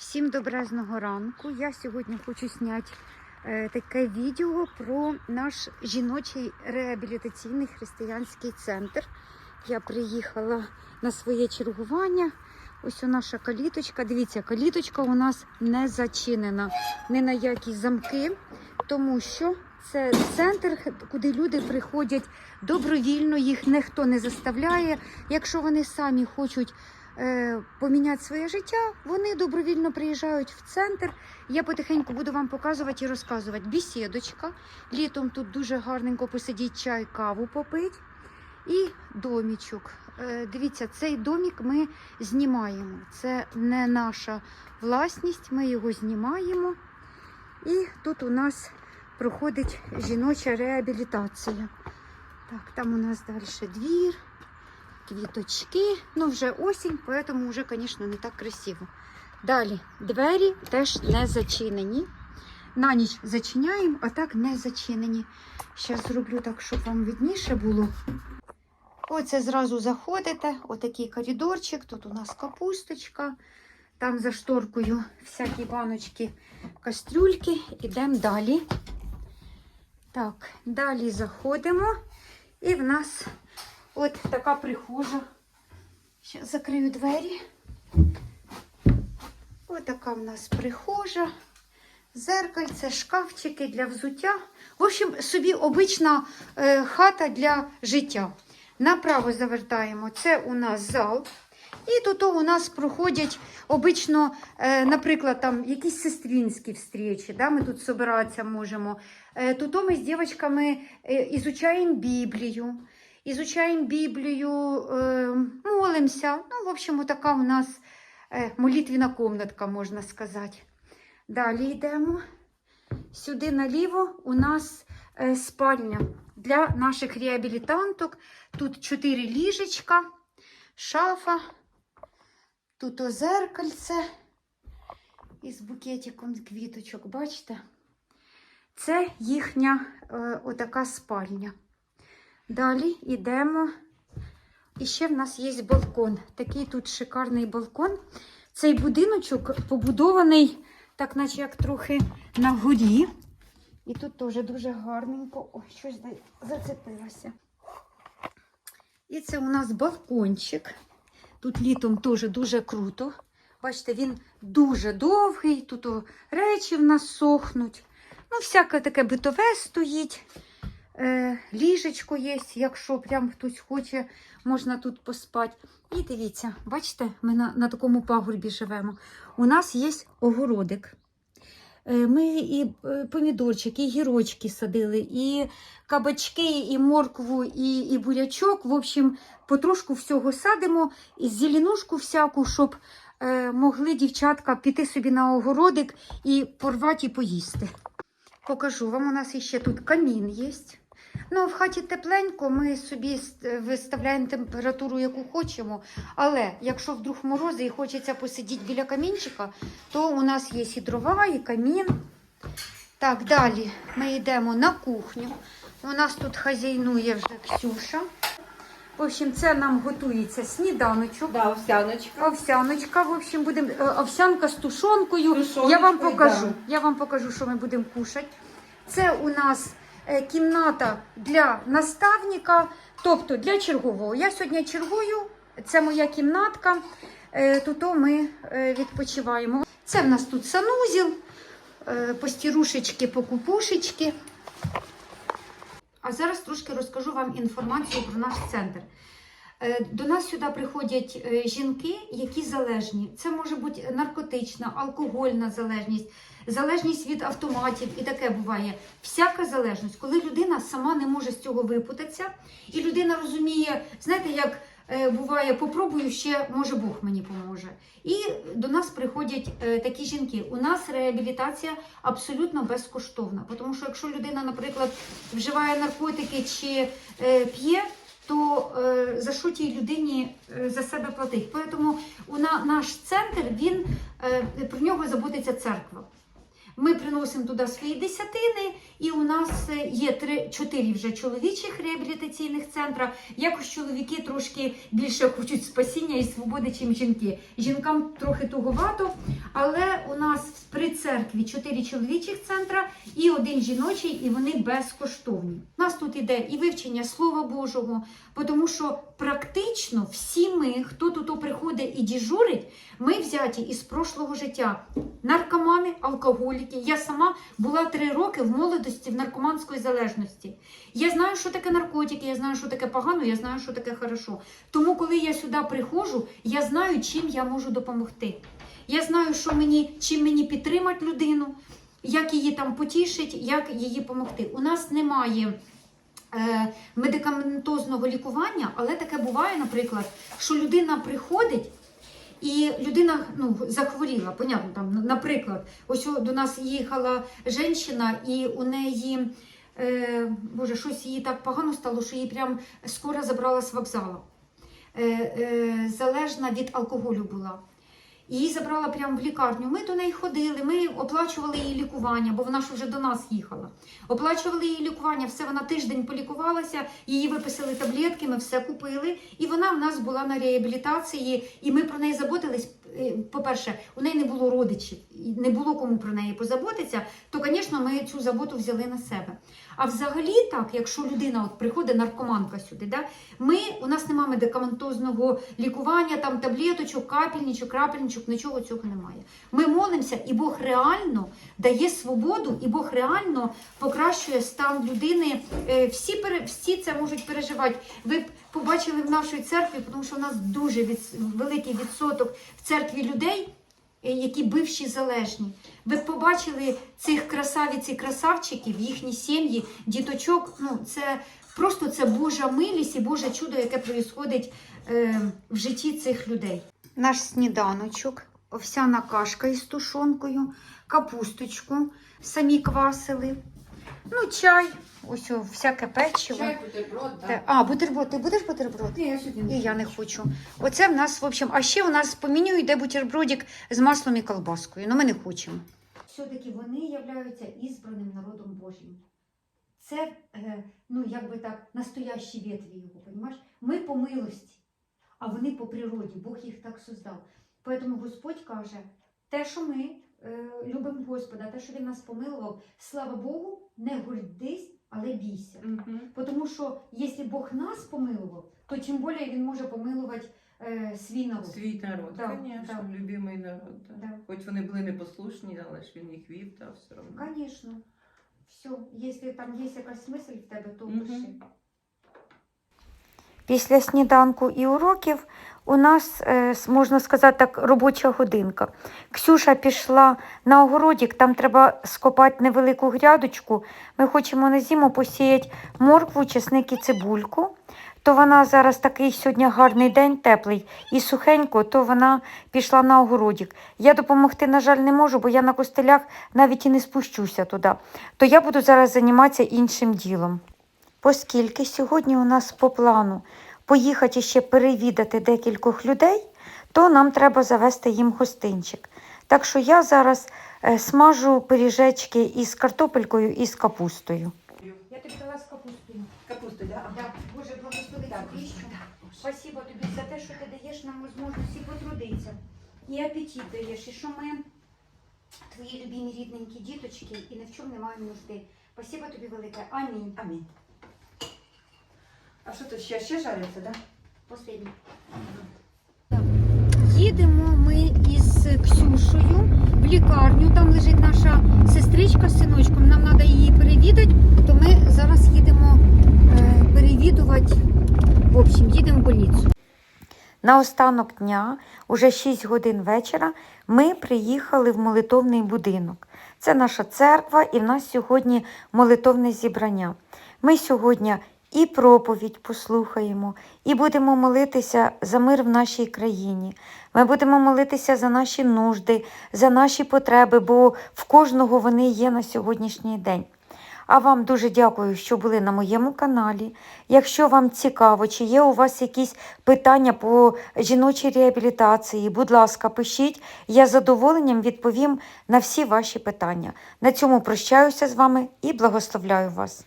Всім добрезного ранку. Я сьогодні хочу зняти е, таке відео про наш жіночий реабілітаційний християнський центр. Я приїхала на своє чергування. Ось у наша каліточка. Дивіться, каліточка у нас не зачинена ні на які замки, тому що це центр, куди люди приходять добровільно, їх ніхто не заставляє. Якщо вони самі хочуть поміняти своє життя, вони добровільно приїжджають в центр. Я потихеньку буду вам показувати і розказувати. Бісідочка. Літом тут дуже гарненько посидіть чай, каву попить. І домічок. Е, Дивіться, цей домік ми знімаємо. Це не наша власність, ми його знімаємо. І тут у нас проходить жіноча реабілітація. Так, там у нас далі двір, квіточки. Ну, вже осінь, тому вже, звісно, не так красиво. Далі двері теж не зачинені. На ніч зачиняємо, а так не зачинені. Зараз зроблю так, щоб вам видніше було. Оце зразу заходите, отакий коридорчик. Тут у нас капусточка. Там за шторкою всякі баночки, кастрюльки. Ідемо далі. Так, далі заходимо. І в нас от така прихожа. Зараз закрию двері. Ось така в нас прихожа. Зеркальце, шкафчики для взуття. В общем, собі обична е, хата для життя. Направо завертаємо. Це у нас зал. І тут у нас проходять обично, е, наприклад, там якісь сестринські встречі. Да? Ми тут збиратися можемо. Е, тут ми з дівчатками е, ізучаємо Біблію. Ізучаємо Біблію, молимося. Ну, в общем, така у нас е, молитвіна комнатка, можна сказати. Далі йдемо. Сюди наліво у нас е, спальня для наших реабілітанток. Тут чотири ліжечка, шафа, тут озеркальце із букетиком квіточок. Бачите? Це їхня е, отака спальня. Далі йдемо. І ще в нас є балкон. Такий тут шикарний балкон. Цей будиночок побудований, так наче як трохи на горі. І тут теж дуже гарненько. Ой, щось зацепилося. І це у нас балкончик. Тут літом теж дуже круто. Бачите, він дуже довгий, тут речі в нас сохнуть. Ну, всяке таке битове стоїть. Е, ліжечко є, якщо прям хтось хоче, можна тут поспати. І дивіться, бачите, ми на, на такому пагорбі живемо. У нас є огородик. Е, Ми і е, помідорчики, і гірочки садили, і кабачки, і моркву, і, і бурячок. В общем, потрошку всього садимо, і зеленушку всяку, щоб е, могли дівчатка піти собі на огородик і порвати і поїсти. Покажу вам, у нас ще тут камін є. Ну, в хаті тепленько, ми собі виставляємо температуру, яку хочемо. Але якщо вдруг морози і хочеться посидіти біля камінчика, то у нас є і дрова, і камін. Так, далі ми йдемо на кухню. У нас тут хазяйнує вже Ксюша. В общем, це нам готується сніданочок. Да, овсяночка. Овсяночка, в общем, будемо е, овсянка з тушонкою. Тушоночкою, Я вам да. покажу. Я вам покажу, що ми будемо кушати. Це у нас кімната для наставника, тобто для чергового. Я сьогодні чергую. Це моя кімнатка. Е, Тут ми е, відпочиваємо. Це в нас тут санузел, е, постірушечки, покупушечки. А зараз трошки розкажу вам інформацію про наш центр. Е, До нас сюди приходять е, жінки, які залежні. Це може бути наркотична, алкогольна залежність, залежність від автоматів і таке буває. Всяка залежність, коли людина сама не може з цього випутатися, і людина розуміє, знаєте, як е, буває, попробую ще, може Бог мені поможе. І до нас приходять е, такі жінки. У нас реабілітація абсолютно безкоштовна. Тому що якщо людина, наприклад, вживає наркотики чи е, п'є, то за що тій людині за себе платить? Тому наш центр він про нього заботиться церква. Ми приносимо туди свої десятини, і у нас е, є три, чотири вже чоловічих реабілітаційних центра. Якось чоловіки трошки більше хочуть спасіння і свободи, ніж жінки. Жінкам трохи туговато, Але у нас при церкві чотири чоловічих центра і один жіночий, і вони безкоштовні. У нас тут іде і вивчення Слова Божого, тому що практично всі ми, хто тут приходить і діжурить, ми взяті із прошлого життя. Наркомани, алкоголіки. Я сама була три роки в молодості в наркоманської залежності. Я знаю, що таке наркотики, я знаю, що таке погано, я знаю, що таке хорошо. Тому, коли я сюди приходжу, я знаю, чим я можу допомогти. Я знаю, що мені, чим мені підтримати людину, як її там потішить, як їй допомогти. У нас немає е, медикаментозного лікування, але таке буває, наприклад, що людина приходить. І людина ну, захворіла, понятно, там, наприклад, ось до нас їхала жінка, і у неї, е, боже, щось їй так погано стало, що її прям скоро забрала з вокзалу. Е, е, залежна від алкоголю була. Її забрала прямо в лікарню. Ми до неї ходили, ми оплачували її лікування, бо вона ж вже до нас їхала. Оплачували її лікування, все вона тиждень полікувалася, її виписали таблетки, ми все купили. І вона в нас була на реабілітації, і ми про неї заботились. Е, По-перше, у неї не було родичів, не було кому про неї позаботитися, то, звісно, ми цю заботу взяли на себе. А взагалі, так, якщо людина от приходить наркоманка сюди, да, ми, у нас немає медикаментозного лікування, там таблеточок, капельничок, крапельничок, нічого цього немає. Ми молимося, і Бог реально дає свободу, і Бог реально покращує стан людини. Е, Всі, всі це можуть переживати. Ви побачили в нашій церкві, тому що у нас дуже від, великий відсоток в церкві людей, е, які бивші залежні. Ви побачили цих красавиць і красавчиків, їхні сім'ї, діточок. Ну, це просто це Божа милість і Боже чудо, яке відбувається е, в житті цих людей. Наш сніданочок, овсяна кашка із тушонкою, капусточку самі квасили. Ну, чай, ось о, всяке печиво. Чай, бутерброд, Те- да. А, бутерброд, ти будеш бутерброд? Ні, я сьогодні І я не хочу. Оце в нас, в общем, а ще у нас по меню йде бутербродик з маслом і колбаскою. Ну, ми не хочемо. Все-таки вони являються ізбраним народом Божим. Це, е, ну, як би так, настоящі ветві його, понімаєш? Ми по милості, а вони по природі. Бог їх так создав. Тому Господь каже, те, що ми е, любимо Господа, те, що Він нас помилував, слава Богу, не гордись, але бійся. Угу. Тому що якщо Бог нас помилував, то тим більше Він може помилувати е, свій народ. Свій народ, Да, звісно, да. любимий народ. Да. Да. Хоч вони були непослушні, але ж він їх вів, та все одно. Звісно. Все, якщо там є якась мисль в тебе, то Мгм. пиши. Після сніданку і уроків у нас, е, можна сказати так, робоча годинка. Ксюша пішла на огородик, там треба скопати невелику грядочку. Ми хочемо на зиму посіяти моркву, чесник і цибульку. То вона зараз такий сьогодні гарний день, теплий і сухенько, то вона пішла на огородик. Я допомогти, на жаль, не можу, бо я на костелях навіть і не спущуся туди. То я буду зараз займатися іншим ділом. Оскільки сьогодні у нас по плану поїхати ще перевідати декількох людей, то нам треба завести їм гостинчик. Так що я зараз е, смажу пиріжечки із картопелькою і з капустою. Я тобі дала з капустою. Капуста, да? Да. Боже, благослови цю піщу. Спасибо тобі за те, що ти даєш нам можливість і потрудитися. І апетит даєш, і що ми твої любимі рідненькі діточки і ні в чому не маємо нужди. Спасибо тобі велике. Амінь. Амінь. А що тут ще? Ще жариться, да? Последній. Їдемо ми із Ксюшею в лікарню. Там лежить наша сестричка з синочком. Нам треба її перевідати, то ми зараз їдемо е, перевідувати. В общем, їдемо в больницю. На останок дня, уже 6 годин вечора, ми приїхали в молитовний будинок. Це наша церква, і в нас сьогодні молитовне зібрання. Ми сьогодні і проповідь послухаємо, і будемо молитися за мир в нашій країні. Ми будемо молитися за наші нужди, за наші потреби, бо в кожного вони є на сьогоднішній день. А вам дуже дякую, що були на моєму каналі. Якщо вам цікаво, чи є у вас якісь питання по жіночій реабілітації, будь ласка, пишіть. Я з задоволенням відповім на всі ваші питання. На цьому прощаюся з вами і благословляю вас.